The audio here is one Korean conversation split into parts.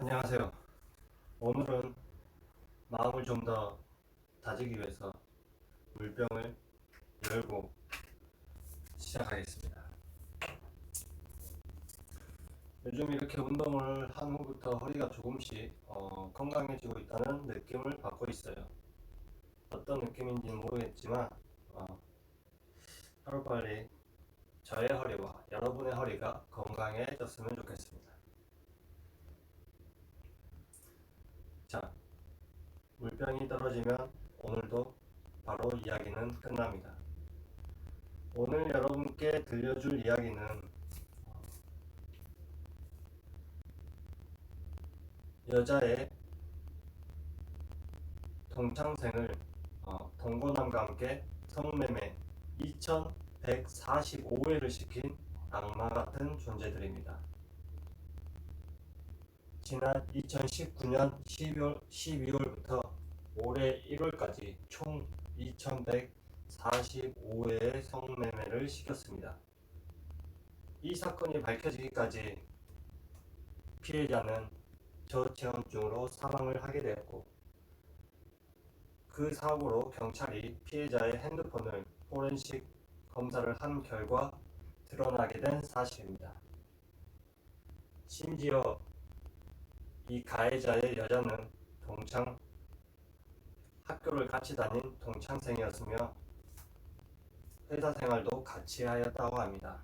안녕하세요. 오늘은 마음을 좀 더 다지기 위해서 물병을 열고 시작하겠습니다. 요즘 이렇게 운동을 한 후부터 허리가 조금씩 어, 건강해지고 있다는 느낌을 받고 있어요. 어떤 느낌인지는 모르겠지만 어, 하루빨리 저의 허리와 여러분의 허리가 건강해졌으면 좋겠습니다. 자, 물병이 떨어지면 오늘도 바로 이야기는 끝납니다. 오늘 여러분께 들려줄 이야기는 여자의 동창생을 어, 동거남과 함께 성매매 2145회를 시킨 악마 같은 존재들입니다. 지난 2019년 12월, 12월부터 올해 1월까지 총 2145회의 성매매를 시켰습니다. 이 사건이 밝혀지기까지 피해자는 저체온증으로 사망을 하게 되었고 그 사고로 경찰이 피해자의 핸드폰을 포렌식 검사를 한 결과 드러나게 된 사실입니다. 심지어 이 가해자의 여자는 동창 학교를 같이 다닌 동창생이었으며 회사 생활도 같이 하였다고 합니다.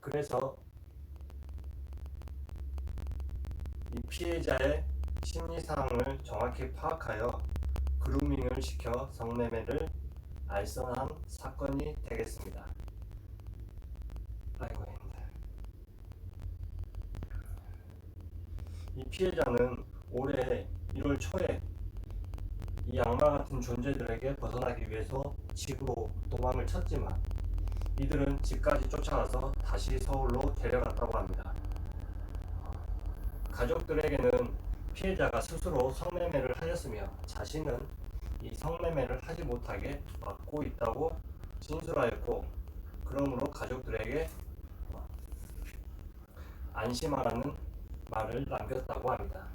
그래서 이 피해자의 심리 상황을 정확히 파악하여 그루밍을 시켜 성매매를 알선한 사건이 되겠습니다. 아이고 힘들. 이 피해자는 올해 1월 초에 이 악마 같은 존재들에게 벗어나기 위해서 집으로 도망을 쳤지만 이들은 집까지 쫓아가서 다시 서울로 데려갔다고 합니다. 가족들에게는 피해자가 스스로 성매매를 하였으며 자신은 이 성매매를 하지 못하게 막고 있다고 진술하였고 그러므로 가족들에게 안심하라는 말을 남겼다고 합니다.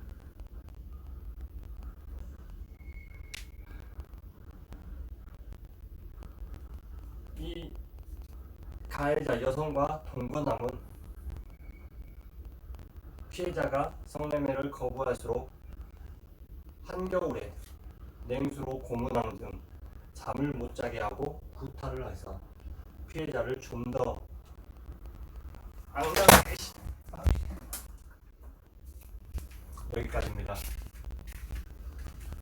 이 가해자 여성과 동거남은 피해자가 성매매를 거부할수록 한겨울에 냉수로 고문하는 등 잠을 못 자게 하고 구타를 해서 피해자를 좀더 악랄하게 시- 여기까지입니다.